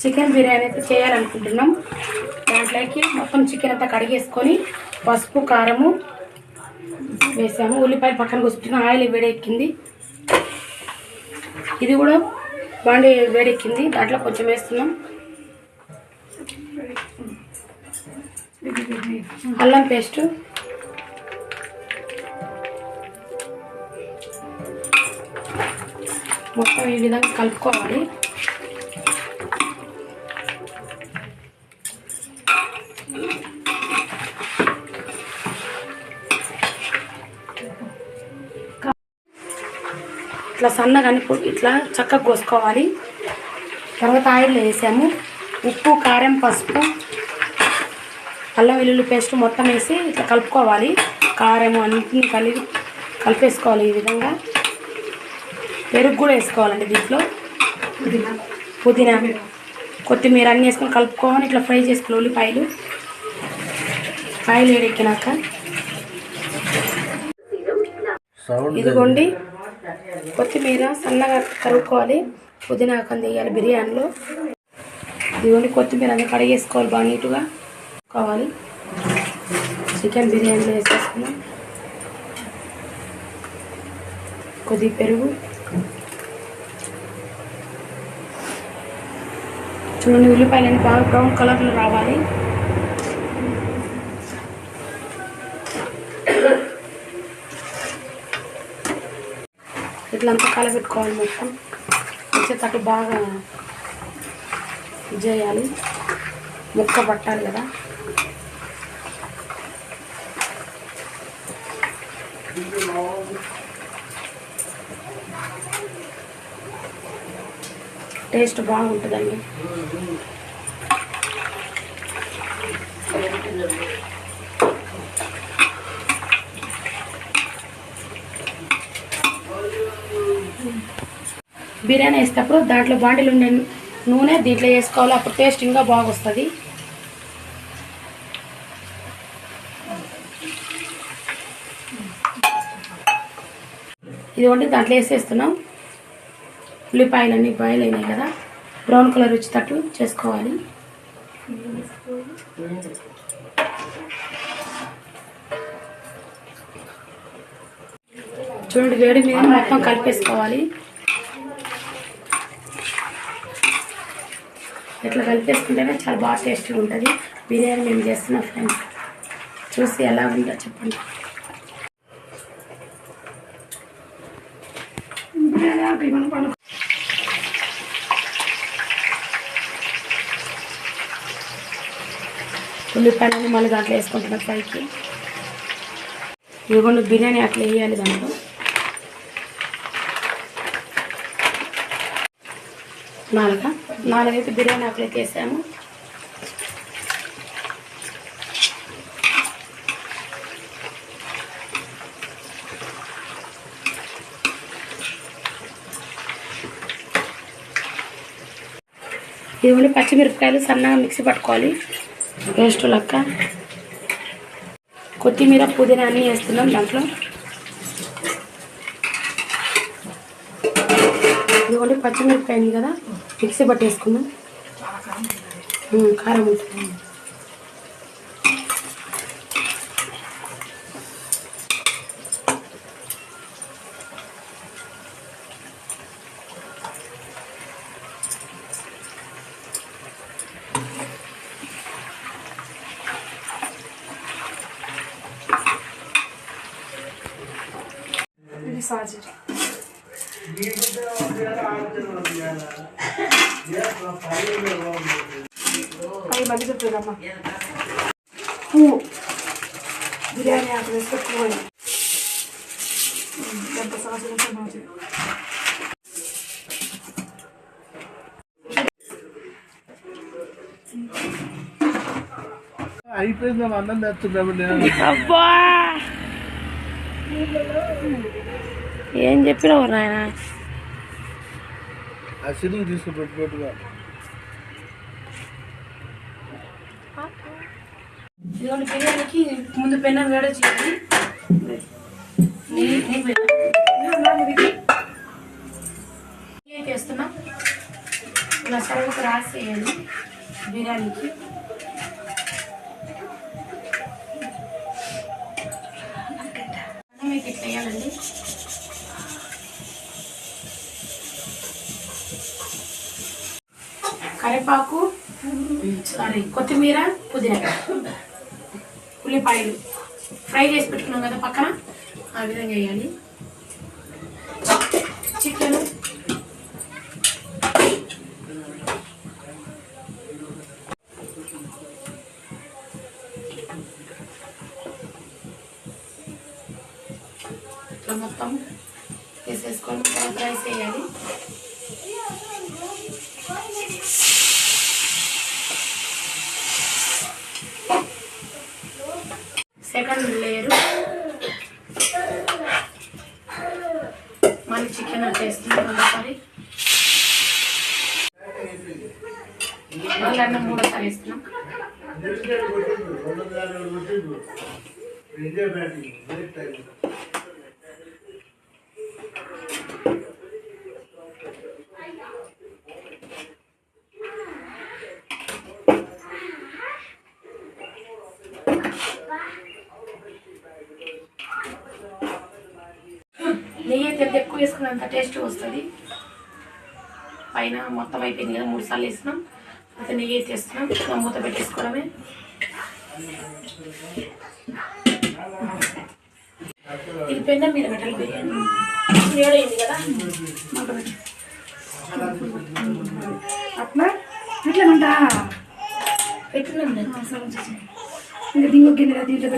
Chicken biryani అయితే చేయాలనుకుంటున్నాం. దాంట్లోకి మొత్తం చికెన్ అంతా కడిగేసుకొని పసుపు కారము వేసాము. ఉల్లిపాయలు పక్కన కూర్చుంటున్న. ఆయిల్ వేడెక్కింది. ఇది కూడా బాండి వేడెక్కింది. దాంట్లో కొంచెం వేస్తున్నాం. అల్లం పేస్ట్. మొత్తం ఈ విధంగా కలుపుకోవాలి. ఇట్లా సన్నగా అన్ని పొడి- ఇట్లా చక్కగా కోసుకోవాలి. తర్వాత ఆయిల్లో వేసాము. ఉప్పు కారం పసుపు అల్లం వెల్లుల్లి పేస్ట్ మొత్తం వేసి ఇట్లా కలుపుకోవాలి. కారం అన్నింటిని కలిపి కలిపేసుకోవాలి ఈ విధంగా. పెరుగు కూడా వేసుకోవాలండి దీంట్లో. పుదీనా. కొత్తిమీర అన్నీ వేసుకొని కలుపుకోవాలి ఇట్లా ఫ్రై చేసుకోవాలి ఉల్లిపాయలు. ఆయిల్ వేడెక్కినాక. ఇదిగోండి. కొత్తిమీర సన్నగా తరుక్కోవాలి పుదీనా ఆకం తీయాలి బిర్యానీలో. ఇదిగోండి కొత్తిమీర అన్ని కడిగేసుకోవాలి బాగా నీట్గా. కావాలి చికెన్ బిర్యానీలో వేసేసుకున్నాం. కొద్ది పెరుగు. చూడండి ఉల్లిపాయలన్నీ బాగా బ్రౌన్ కలర్లో రావాలి. ఇట్లా అంతా కలబెట్టుకోవాలి మొత్తం. వచ్చేటట్టు బాగా ఇది చేయాలి. ముక్క పట్టాలి కదా. టేస్ట్ బాగుంటుందండి. బిర్యానీ వేసేటప్పుడు దాంట్లో బాండీలు ఉండే నూనె దీంట్లో వేసుకోవాలి. అప్పుడు టేస్ట్ ఇంకా ఇది వండి దాంట్లో వేసేస్తున్నాం. ఉల్లిపాయలన్నీ బాయిల్ అయినాయి కదా. బ్రౌన్ కలర్ వచ్చేటట్టు చేసుకోవాలి. చూడండి వేడి మీద మొత్తం కలిపేసుకోవాలి. ఇట్లా కలిపేసుకుంటేనే చాలా బాగా టేస్ట్గా ఉంటుంది. బిర్యానీ మేము చేస్తున్నాం ఫ్రెండ్స్ చూసి ఎలా ఉందో చెప్పండి. ఉల్లిపాయలని మళ్ళీ దాంట్లో వేసుకుంటున్నాం ఫ్రైకి. ఇదిగోండి బిర్యానీ అట్లా వేయాలి దాంట్లో. నాలుగా? నాలుగైతే బిర్యానీ ఆకులైతే వేసాము ఇదిగోండి పచ్చిమిరపకాయలు సన్నగా మిక్సీ పట్టుకోవాలి. పేస్ట్ లెక్క. కొత్తిమీర పుదీనా అన్నీ వేస్తున్నాం దాంట్లో. ఇదిగోండి పచ్చిమిరపకాయ ఉంది కదా. మిక్సీ పట్టేసుకుందాం. ఉమ్, కారం ఉంటుంది ఇది పై మళ్ళీ చెప్తుందమ్మా పువ్వు బిర్యానీ ఆకు వేస్తే పువ్వు అని. ఎంత ఉంటే మంచిది అయిపోయింది అన్నం తెచ్చుకుంటామండి అబ్బా! ఏం చెప్పినావు నాయన? ఆ సిరుగు తీసుకుని పెట్టుకోట్టుగా ఇదిగోండి బిర్యానీకి ముందు పెన్నం. వేడి చేయాలి ఇలా వేస్తున్నా సరుకు రాసేయాలి బిర్యానీకి. మీకు ఇట్లా వేయాలండి. కరివేపాకు సారీ కొత్తిమీర పుదీనా ఉల్లిపాయలు. ఫ్రై చేసి పెట్టుకున్నాం కదా పక్కన? ఆ విధంగా వేయాలి. చికెన్. మొత్తం వేసేసుకొని తర్వాత రైస్ వేయాలి సెకండ్ లేరు. మళ్ళీ చికెన్ వచ్చేస్తుంది ఒకసారి? మళ్ళీ అన్నం మూడోసారి వేస్తున్నాం. నెయ్యి అయితే ఎంత ఎక్కువ వేసుకున్నంత టేస్ట్ వస్తుంది. పైన మొత్తం అయిపోయింది కదా మూడు సార్లు వేసినాం. అయితే నెయ్యి వేసేస్తున్నాం మూత పెట్టేసుకోవడమే. ఇది పెన్న మీద పెట్టాలి బిర్యానీ వేడైంది కదా. మూత పెట్టి. అట్లా? ఇట్లా ఉంటా పెట్టినాం ఇంకా దీనికి గిన్నె దీంట్లో